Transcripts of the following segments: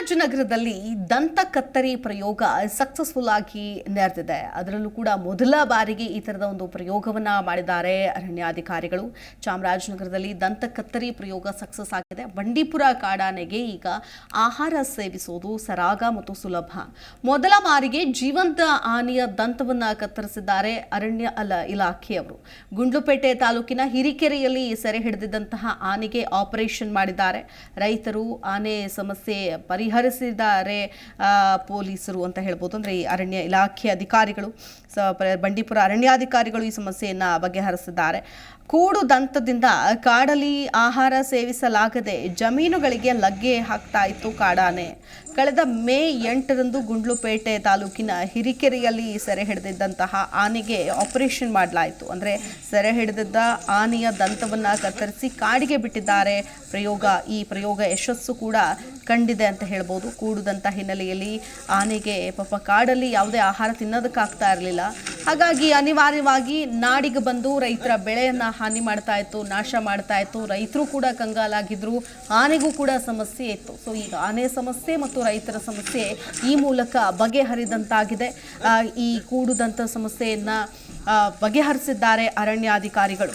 ಚಾಮರಾಜನಗರದಲ್ಲಿ ದಂತ ಕತ್ತರಿ ಪ್ರಯೋಗ ಸಕ್ಸಸ್ಫುಲ್ ಆಗಿ ನಡೆದಿದೆ. ಅದರಲ್ಲೂ ಕೂಡ ಮೊದಲ ಬಾರಿಗೆ ಈ ತರದ ಒಂದು ಪ್ರಯೋಗವನ್ನ ಮಾಡಿದ್ದಾರೆ ಅರಣ್ಯಾಧಿಕಾರಿಗಳು. ಚಾಮರಾಜನಗರದಲ್ಲಿ ದಂತ ಕತ್ತರಿ ಪ್ರಯೋಗ ಸಕ್ಸಸ್ ಆಗಿದೆ. ಬಂಡೀಪುರ ಕಾಡಾನೆಗೆ ಈಗ ಆಹಾರ ಸೇವಿಸೋದು ಸರಾಗ ಮತ್ತು ಸುಲಭ. ಮೊದಲ ಬಾರಿಗೆ ಜೀವಂತ ಆನೆಯ ದಂತವನ್ನ ಕತ್ತರಿಸಿದ್ದಾರೆ ಅರಣ್ಯ ಅಲ ಇಲಾಖೆಯವರು ಗುಂಡ್ಲುಪೇಟೆ ತಾಲೂಕಿನ ಹಿರಿಕೆರೆಯಲ್ಲಿ ಸೆರೆ ಹಿಡಿದಿದ್ದಂತಹ ಆನೆಗೆ ಆಪರೇಷನ್ ಮಾಡಿದ್ದಾರೆ. ರೈತರು ಆನೆ ಸಮಸ್ಯೆ ಪರಿಹರಿಸಿದ್ದಾರೆ ಪೊಲೀಸರು ಅಂತ ಹೇಳ್ಬೋದು. ಅಂದರೆ ಈ ಅರಣ್ಯ ಇಲಾಖೆ ಅಧಿಕಾರಿಗಳು, ಸ ಬಂಡೀಪುರ ಅರಣ್ಯಾಧಿಕಾರಿಗಳು ಈ ಸಮಸ್ಯೆಯನ್ನು ಬಗೆಹರಿಸಿದ್ದಾರೆ. ಕೂಡು ದಂತದಿಂದ ಕಾಡಲ್ಲಿ ಆಹಾರ ಸೇವಿಸಲಾಗದೆ ಜಮೀನುಗಳಿಗೆ ಲಗ್ಗೆ ಹಾಕ್ತಾ ಇತ್ತು ಕಾಡಾನೆ. ಕಳೆದ ಮೇ ಎಂಟರಂದು ಗುಂಡ್ಲುಪೇಟೆ ತಾಲೂಕಿನ ಹಿರಿಕೆರೆಯಲ್ಲಿ ಸೆರೆ ಹಿಡಿದಿದ್ದಂತಹ ಆನೆಗೆ ಆಪರೇಷನ್ ಮಾಡಲಾಯಿತು. ಅಂದರೆ ಸೆರೆ ಹಿಡಿದಿದ್ದ ಆನೆಯ ದಂತವನ್ನು ಕತ್ತರಿಸಿ ಕಾಡಿಗೆ ಬಿಟ್ಟಿದ್ದಾರೆ. ಪ್ರಯೋಗ, ಈ ಪ್ರಯೋಗ ಯಶಸ್ಸು ಕೂಡ ಕಂಡಿದೆ ಅಂತ ಹೇಳ್ಬೋದು. ಕೂಡುದಂತ ಹಿನ್ನೆಲೆಯಲ್ಲಿ ಆನೆಗೆ ಪಾಪ ಕಾಡಲ್ಲಿ ಯಾವುದೇ ಆಹಾರ ತಿನ್ನೋದಕ್ಕಾಗ್ತಾ ಇರಲಿಲ್ಲ. ಹಾಗಾಗಿ ಅನಿವಾರ್ಯವಾಗಿ ನಾಡಿಗೆ ಬಂದು ರೈತರ ಬೆಳೆಯನ್ನು ಹಾನಿ ಮಾಡ್ತಾ ಇತ್ತು, ನಾಶ ಮಾಡ್ತಾ ಇತ್ತು. ರೈತರು ಕೂಡ ಕಂಗಾಲಾಗಿದ್ರು. ಆನೆಗೂ ಕೂಡ ಸಮಸ್ಯೆ ಇತ್ತು. ಸೊ ಈಗ ಆನೆ ಸಮಸ್ಯೆ ಮತ್ತು ರೈತರ ಸಮಸ್ಯೆ ಈ ಮೂಲಕ ಬಗೆಹರಿದಂತಾಗಿದೆ. ಈ ಕೂಡುದಂಥ ಸಮಸ್ಯೆಯನ್ನು ಬಗೆಹರಿಸಿದ್ದಾರೆ ಅರಣ್ಯಾಧಿಕಾರಿಗಳು.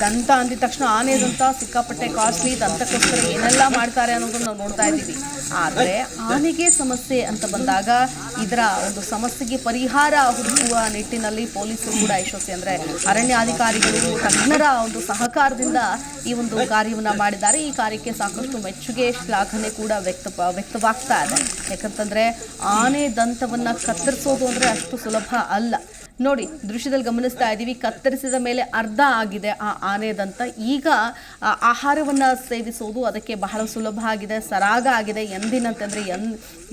ದಂತ ಅಂದಿದ ತಕ್ಷಣ ಆನೆ ದಂತ ಸಿಕ್ಕಾಪಟ್ಟೆ ಕಾಸ್ಟ್ಲಿ ದಂತಕ್ಕೋಸ್ಕರ ಏನೆಲ್ಲ ಮಾಡ್ತಾರೆ ಅನ್ನೋದನ್ನ ನಾವು ನೋಡ್ತಾ ಇದ್ದೀವಿ. ಆದರೆ ಆನೆಗೆ ಸಮಸ್ಯೆ ಅಂತ ಬಂದಾಗ ಇದರ ಒಂದು ಸಮಸ್ಯೆಗೆ ಪರಿಹಾರ ಹುಡುಕುವ ನಿಟ್ಟಿನಲ್ಲಿ ಪೊಲೀಸರು ಕೂಡ ಯಶಸ್ವಿ ಅಂದರೆ ಅರಣ್ಯಾಧಿಕಾರಿಗಳು, ತಜ್ಞರ ಒಂದು ಸಹಕಾರದಿಂದ ಈ ಒಂದು ಕಾರ್ಯವನ್ನು ಮಾಡಿದ್ದಾರೆ. ಈ ಕಾರ್ಯಕ್ಕೆ ಸಾಕಷ್ಟು ಮೆಚ್ಚುಗೆ, ಶ್ಲಾಘನೆ ಕೂಡ ವ್ಯಕ್ತ, ವ್ಯಕ್ತವಾಗ್ತಾ ಇದೆ. ಯಾಕಂತಂದರೆ ಆನೆ ದಂತವನ್ನು ಕತ್ತರಿಸೋದು ಅಂದರೆ ಅಷ್ಟು ಸುಲಭ ಅಲ್ಲ. ನೋಡಿ, ದೃಶ್ಯದಲ್ಲಿ ಗಮನಿಸ್ತಾ ಇದ್ದೀವಿ, ಕತ್ತರಿಸಿದ ಮೇಲೆ ಅರ್ಧ ಆಗಿದೆ ಆ ಆನೆದಂತ. ಈಗ ಆಹಾರವನ್ನ ಸೇವಿಸೋದು ಅದಕ್ಕೆ ಬಹಳ ಸುಲಭ ಆಗಿದೆ, ಸರಾಗ ಆಗಿದೆ. ಎಂದಿನಂತೆ ಅಂದ್ರೆ ಎನ್,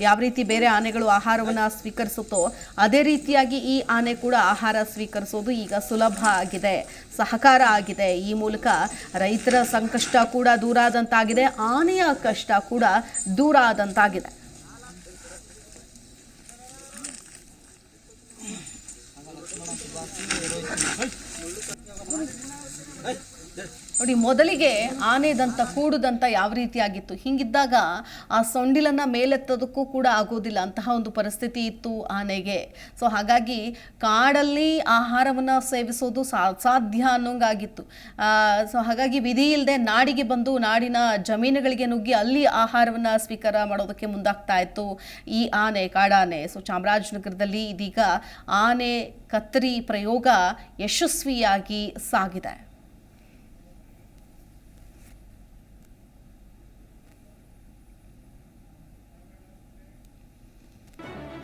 ಯಾವ ರೀತಿ ಬೇರೆ ಆನೆಗಳು ಆಹಾರವನ್ನ ಸ್ವೀಕರಿಸುತ್ತೋ, ಅದೇ ರೀತಿಯಾಗಿ ಈ ಆನೆ ಕೂಡ ಆಹಾರ ಸ್ವೀಕರಿಸೋದು ಈಗ ಸುಲಭ ಆಗಿದೆ, ಸಹಕಾರ ಆಗಿದೆ. ಈ ಮೂಲಕ ರೈತರ ಸಂಕಷ್ಟ ಕೂಡ ದೂರ ಆದಂತಾಗಿದೆ ಆನೆಯ ಕಷ್ಟ ಕೂಡ ದೂರ ಆದಂತಾಗಿದೆ Hey! ನೋಡಿ, ಮೊದಲಿಗೆ ಆನೆದಂತ, ಕೂಡುದಂತ ಯಾವ ರೀತಿಯಾಗಿತ್ತು? ಹಿಂಗಿದ್ದಾಗ ಆ ಸೊಂಡಿಲನ್ನ ಮೇಲೆತ್ತೋದಕ್ಕೂ ಕೂಡ ಆಗೋದಿಲ್ಲ. ಅಂತಹ ಒಂದು ಪರಿಸ್ಥಿತಿ ಇತ್ತು ಆನೆಗೆ. ಸೊ ಹಾಗಾಗಿ ಕಾಡಲ್ಲಿ ಆಹಾರವನ್ನ ಸೇವಿಸೋದು ಸಾಧ್ಯ ಅನ್ನೋಂಗಾಗಿತ್ತು. ಸೊ ಹಾಗಾಗಿ ವಿಧಿ ಇಲ್ಲದೆ ನಾಡಿಗೆ ಬಂದು ನಾಡಿನ ಜಮೀನುಗಳಿಗೆ ನುಗ್ಗಿ ಅಲ್ಲಿ ಆಹಾರವನ್ನ ಸ್ವೀಕಾರ ಮಾಡೋದಕ್ಕೆ ಮುಂದಾಗ್ತಾ ಇತ್ತು ಈ ಆನೆ, ಕಾಡಾನೆ. ಸೊ ಚಾಮರಾಜನಗರದಲ್ಲಿ ಇದೀಗ ಆನೆ ಕತ್ತರಿ ಪ್ರಯೋಗ ಯಶಸ್ವಿಯಾಗಿ ಸಾಗಿದೆ.